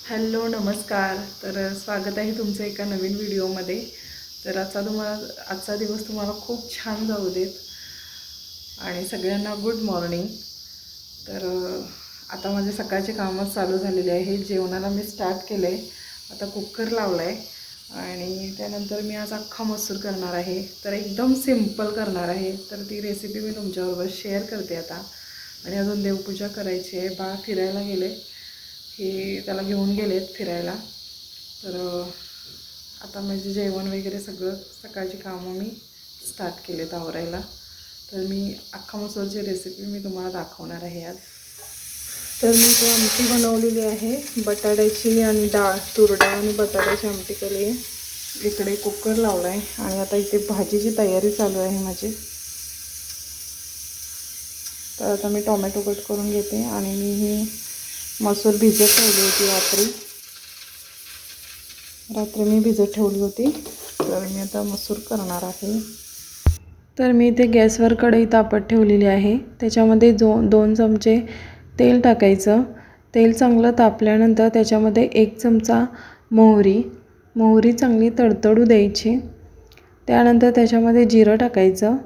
Hello नमस्कार. तर स्वागत आहे तुमचं एका नवीन व्हिडिओमध्ये. तर आजचा तुम्हाला आजचा दिवस तुम्हाला खूप छान जाऊ देत. आणि सगळ्यांना गुड मॉर्निंग तर आता माझे सकाळचे कामच चालू झालेले आहे. जेवणाला मी स्टार्ट केलं आहे आता कुकर लावला आहे आणि त्यानंतर मी आज अख्खा मसूर करणार आहे. तर एकदम सिंपल करणार आहे. तर ती रेसिपी मी तुमच्याबरोबर शेअर करते आता. आणि अजून देवपूजा करायची आहे. बा फिरायला गेले हे त्याला घेऊन गेलेत फिरायला. तर आता म्हणजे जेवण वगैरे सगळं सकाळची कामं मी स्टार्ट केलेत आवरायला. तर मी अख्खा मसूरची रेसिपी मी तुम्हाला दाखवणार आहे आज तर मी ती आमटी बनवलेली आहे बटाट्याची आणि डाळ तुरडा आणि बटाट्याची आमटी केली आहे. इकडे कुकर लावला आहे आणि आता इथे भाजीची तयारी चालू आहे माझी. तर आता मी टोमॅटो कट करून घेते आणि मी ही मसूर भिजत ठेवली होती रात्री. रात्री मी भिजत ठेवली होती. तर मी आता मसूर करणार आहे. तर मी इथे गॅसवर कढई तापत ठेवलेली आहे. त्याच्यामध्ये दो दोन चमचे तेल टाकायचं. तेल चांगलं तापल्यानंतर त्याच्यामध्ये एक चमचा मोहरी. मोहरी चांगली तडतडू द्यायची. त्यानंतर त्याच्यामध्ये जिरं टाकायचं.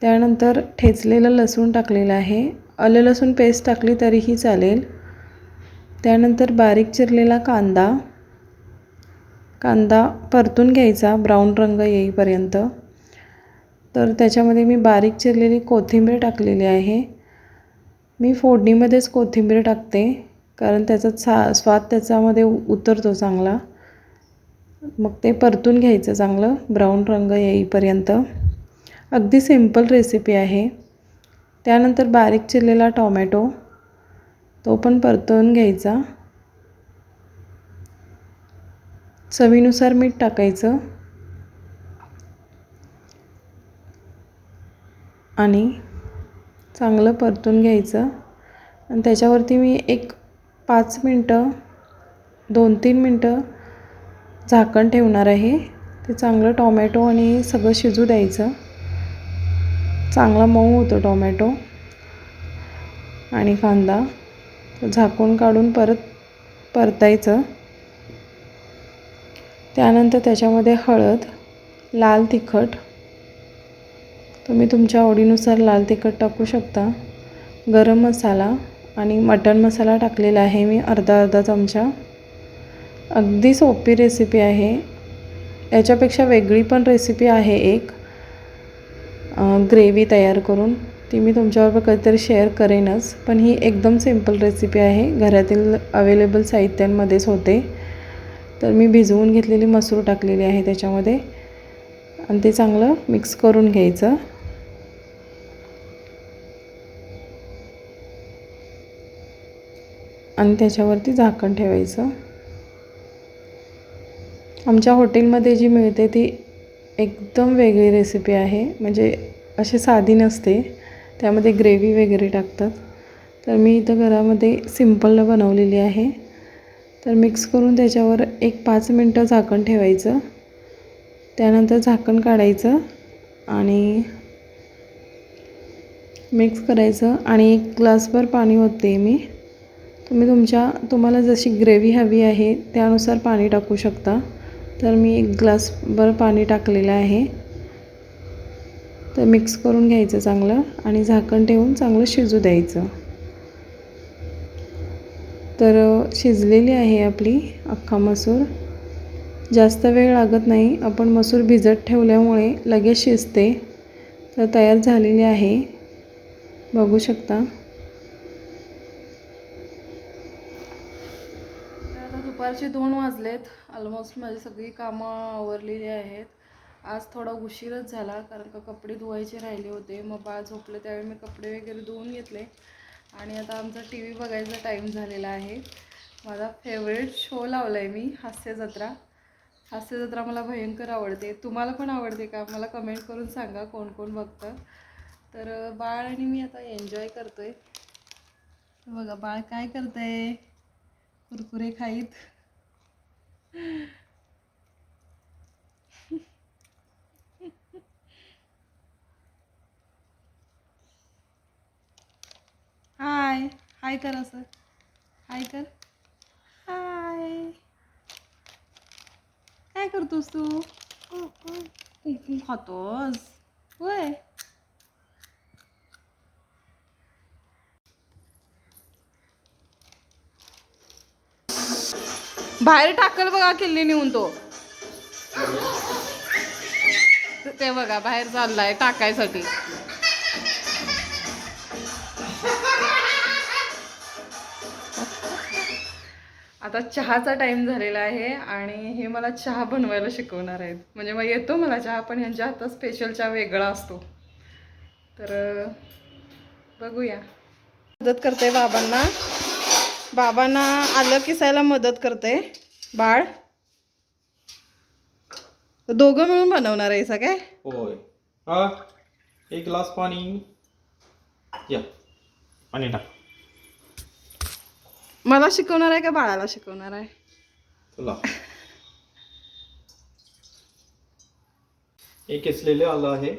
त्यानंतर ठेचलेलं लसूण टाकलेलं आहे. आलं लसूण पेस्ट टाकली तरीही चालेल. त्यानंतर बारीक चिरलेला कांदा. कांदा परतून घ्यायचा ब्राऊन रंग येईपर्यंत. तर त्याच्यामध्ये मी बारीक चिरलेली कोथिंबीर टाकलेली आहे. मी फोडणीमध्येच कोथिंबीर टाकते कारण त्याचा सा स्वाद त्याच्यामध्ये उ- उतरतो चांगला. मग ते परतून घ्यायचं चांगलं ब्राऊन रंग येईपर्यंत. अगदी सिंपल रेसिपी आहे. त्यानंतर बारीक चिरलेला टॉमॅटो. तो पण परतवून घ्यायचा. चवीनुसार मीठ टाकायचं. आणि चांगलं परतून घ्यायचं. आणि त्याच्यावरती मी एक पाच मिनटं दोन तीन मिनटं झाकण ठेवणार आहे. ते चांगलं टॉमॅटो आणि सगळं शिजू द्यायचं. चांगला मऊ होतो टॉमॅटो आणि कांदा. झाकून काढून परत परतायचं. त्यानंतर त्याच्यामध्ये हळद लाल तिखट. तुम्ही तुमच्या आवडीनुसार लाल तिखट टाकू शकता. गरम मसाला आणि मटण मसाला टाकलेला आहे मी अर्धा अर्धा चमचा. अगदी सोपी रेसिपी आहे. याच्यापेक्षा वेगळी पण रेसिपी आहे एक. ग्रेव्ही तयार करून. ती मी तुमच्याबरोबर कधीतरी शेअर करेनच. पण ही एकदम सिंपल रेसिपी आहे. घरातील अवेलेबल साहित्यांमध्येच होते. तर मी भिजवून घेतलेली मसूर टाकलेली आहे त्याच्यामध्ये. आणि ते चांगलं मिक्स करून घ्यायचं. आणि त्याच्यावरती झाकण ठेवायचं. आमच्या हॉटेलमध्ये जी मिळते ती एकदम वेगळी रेसिपी आहे. म्हणजे अशी साधी नसते. त्यामध्ये ग्रेव्ही वगैरे टाकतात. तर मी इथं घरामध्ये सिंपल बनवलेली आहे. तर मिक्स करून त्याच्यावर एक पाच मिनटं झाकण ठेवायचं. त्यानंतर झाकण काढायचं आणि मिक्स करायचं आणि एक ग्लासभर पाणी ओतते मी. तुम्ही तुमच्या तुम्हाला जशी ग्रेव्ही हवी आहे त्यानुसार पाणी टाकू शकता. तर मी एक ग्लासभर पाणी टाकलेलं आहे. तर मिक्स करून घ्यायचं चांगलं आणि झाकण ठेवून चांगलं शिजू द्यायचं. तर शिजलेली आहे आपली अख्खा मसूर. जास्त वेळ लागत नाही आपण मसूर भिजत ठेवल्यामुळे लगेच शिजते. तर तयार झालेली आहे. बघू शकता. तर आता दुपारचे दोन वाजलेत. ऑलमोस्ट माझी सगळी कामं आवरलेली आहेत. आज थोडा उशीरच झाला कारण का कपडे धुवायचे राहिले होते. मग बाळ झोपले त्यावेळी मी कपडे वगैरे धुवून घेतले. आणि आता आमचा टी व्ही बघायचा टाईम झालेला आहे. माझा फेवरेट शो लावला आहे मी हास्य जत्रा. हास्य जत्रा मला भयंकर आवडते. तुम्हाला पण आवडते का? मला कमेंट करून सांगा कोण कोण बघतं. तर बाळ आणि मी आता एन्जॉय करतो आहे बघा बाळ काय करतंय? कुरकुरे खाईत. हाय हाय कर असं. हाय कर. हाय. काय करतोस तू? खातोस. होय. बाहेर टाकल बघा किल्ली नेऊन तो. ते बघा बाहेर चाललाय टाकायसाठी. आता चहाचा टाईम झालेला आहे आणि हे मला चहा बनवायला शिकवणार आहेत. म्हणजे मग येतो मला चहा पण ह्यांच्या हातात स्पेशल चहा वेगळा असतो. तर बघूया. मदत करते बाबांना. बाबांना आलं किसायला मदत करते. बाळ? दोघं मिळून बनवणार आहे काय? होय. हा एक ग्लास पाणी. या. पाणी टाक. मला शिकवणार आहे का बाळाला शिकवणार आहे? तुला एक किसलेले आलं आहे.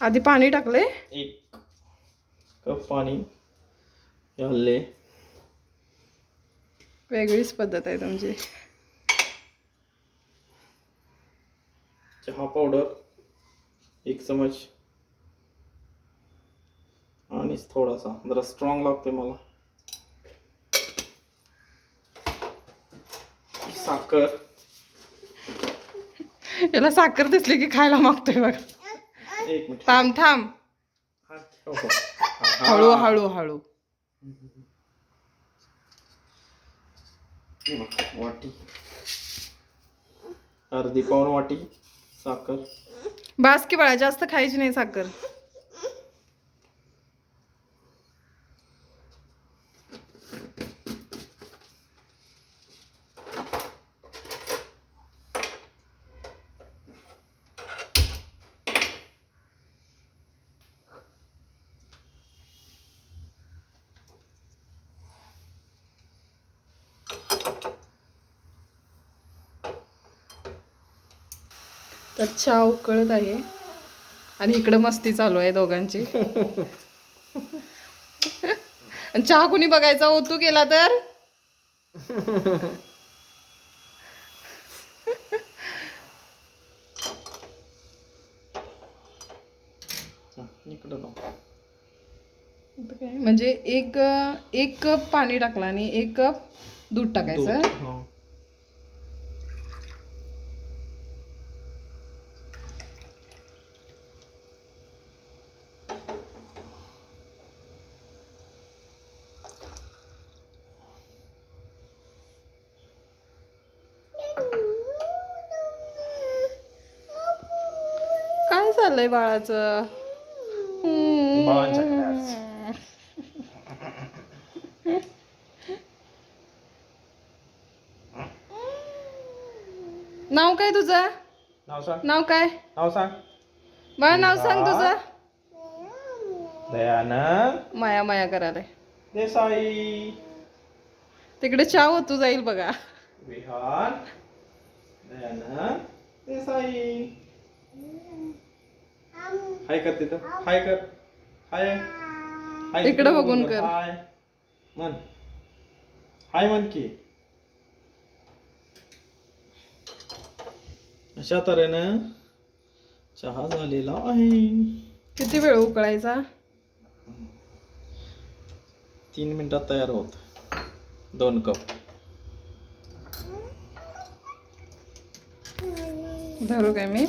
आधी पाणी टाकले. एक कप पाणी आले. वेगळीच पद्धत आहे तुमची. चहा पावडर एक चमच. आणि थोडासा जरा स्ट्रॉंग लागते मला. साखर. याला साखर दिसली की खायला मागतोय बघा. एक मिनिट. थांब थांब. हा, हो, हळू. हळू हळू. वाटी. अर्धी पाऊण वाटी साखर. बास की बाळा जास्त खायची नाही साखर. तर चहा उकळत आहे. आणि इकडं मस्ती चालू आहे दोघांची. आणि चहा कुणी बघायचा? ओतू केला तर? हा, म्हणजे एक एक कप पाणी टाकलं आणि एक कप दूध टाकायचं. चाललंय बाळाचं. नाव काय तुझं? नाव सांग. नाव काय? नाव सांग. बाळा नाव सांग तुझं. दयानंद माया माया करायला देसाई. तिकडे चहा होतू जाईल बघा. विहान. दयानंद देसाई. हाय कर तिथं. हाय कर. हाय. हाय. इकडं बघून कर. हाय. म्हण. हाय म्हण की. अशा तऱ्हेनं चहा झालेला आहे. किती वेळ उकळायचा? तीन मिनिटात तयार होत. दोन कप. धरू काय मी?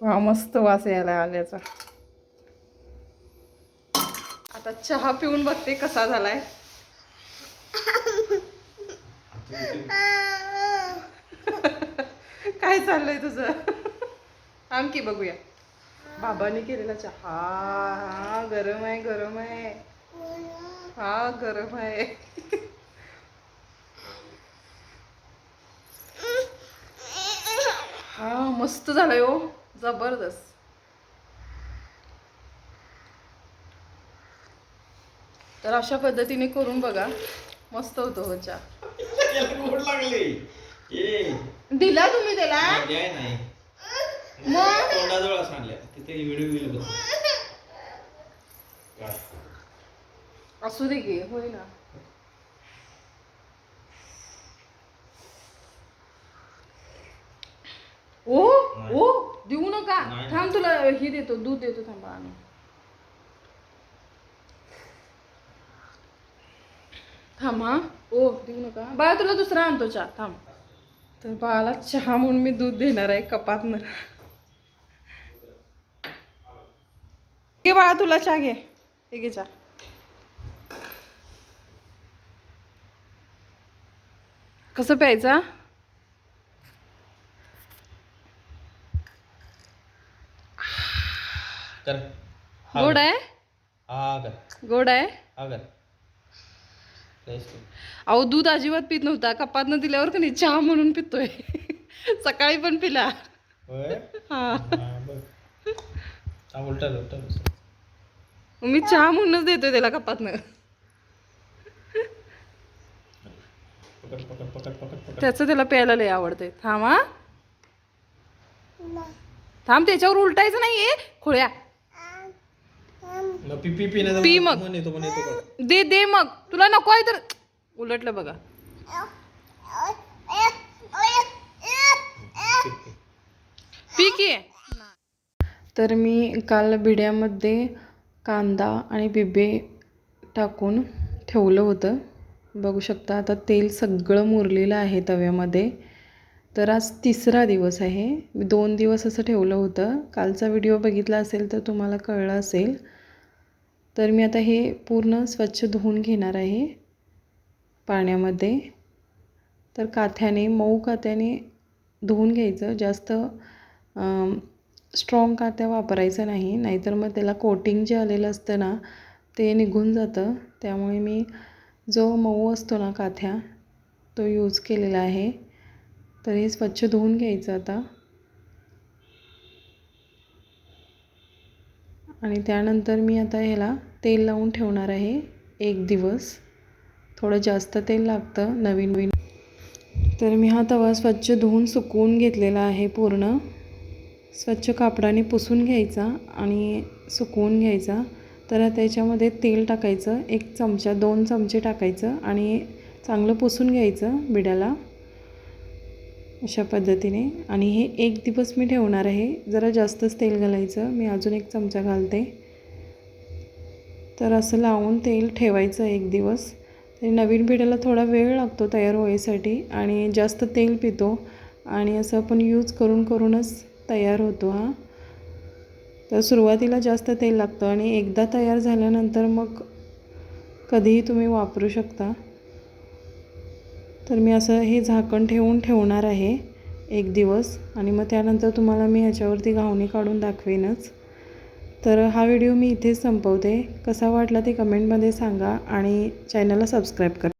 वा मस्त वास यायला आल्याचा आता चहा पिऊन बघते कसा झालाय. काय चाललंय तुझं? आणखी की बघूया. बाबाने केलेला चहा. हा गरम आहे गरम आहे. हा गरम आहे. हा मस्त झालाय हो. जबरदस्त तर अशा पद्धतीने करून बघा मस्त होतो हो चहा याला गोड लागली ए दिला तुम्ही त्याला नाही मग तोंडाजवळ तिथे व्हिडिओ असू दे की होय ना ओ नाही. ओ नाही. थांब तुला ही देतो दूध देतो थांबा आणि थांब हा. ओ देऊ नका. बाळा तुला दुसरा आणतो चहा. थांब. तर बाळाला चहा म्हणून मी दूध देणार आहे कपातनं घे बाळा तुला चहा घे. हे घे चहा. कसं प्यायचा कर। गोड आहे? हा कर गोड आहे? हा कर. अहो दूध अजिबात पित नव्हता. कपातनं दिल्यावर का नाही चहा म्हणून पितोय. सकाळी पण पिला. होय? हा. हा, बघ. हा उलटा उलटा बस. मी चहा म्हणूनच देतोय त्याला कपातनं. पकड पकड पकड पकड पकड. त्याचं त्याला प्यायला लय आवडतंय. थांब हा. थांब त्याच्यावर उलटायचं नाहीये. खोळ्या. पी पी पी नाही पी मग. येतो येतो. दे दे मग. तुला नको आहे तर उलटलं बघा. पी, की. तर मी काल बिड्यामध्ये कांदा आणि बिबे टाकून ठेवलं होतं. बघू शकता आता तेल सगळं मुरलेलं आहे तव्यामध्ये. तर आज तिसरा दिवस आहे. मी दोन दिवस असं ठेवलं होतं. कालचा व्हिडिओ बघितला असेल तर तुम्हाला कळलं असेल. तर मी आता हे पूर्ण स्वच्छ धुवून घेणार आहे पाण्यामध्ये. तर काथ्याने मऊ काथ्याने धुवून घ्यायचं. जास्त स्ट्रॉंग काथ्या वापरायचं नाही. नाहीतर मग त्याला कोटिंग जे आलेलं असतं ना ते निघून जातं. त्यामुळे मी जो मऊ असतो ना काथ्या तो यूज केलेला आहे. तर हे स्वच्छ धुवून घ्यायचं आता. आणि त्यानंतर मी आता ह्याला तेल लावून ठेवणार आहे एक दिवस. थोडं जास्त तेल लागतं नवीन नवीन. तर मी हा तवा स्वच्छ धुवून सुकवून घेतलेला आहे पूर्ण. स्वच्छ कापडाने पुसून घ्यायचा आणि सुकवून घ्यायचा. तर त्याच्यामध्ये तेल टाकायचं एक चमचा दोन चमचे टाकायचं आणि चांगलं पुसून घ्यायचं बिड्याला. अशा पद्धतीने. आणि हे एक दिवस मी ठेवणार आहे. जरा जास्तच तेल घालायचं. मी अजून एक चमचा घालते. तर असं लावून तेल ठेवायचं एक दिवस. तरी नवीन पिढ्याला थोडा वेळ लागतो तयार होईसाठी आणि जास्त तेल पितो. आणि असं आपण यूज करून करूनच तयार होतो हा. तर सुरुवातीला जास्त तेल लागतं. आणि एकदा तयार झाल्यानंतर मग कधीही तुम्ही वापरू शकता. तर मी असं हे झाकण ठेवून ठेवणार आहे एक दिवस. आणि मग त्यानंतर तुम्हाला मी ह्याच्यावरती घावणी काढून दाखवेनच. तर हा व्हिडिओ मी इथेच संपवते. कसा वाटला ते कमेंटमध्ये सांगा आणि चॅनलला सबस्क्राईब करा.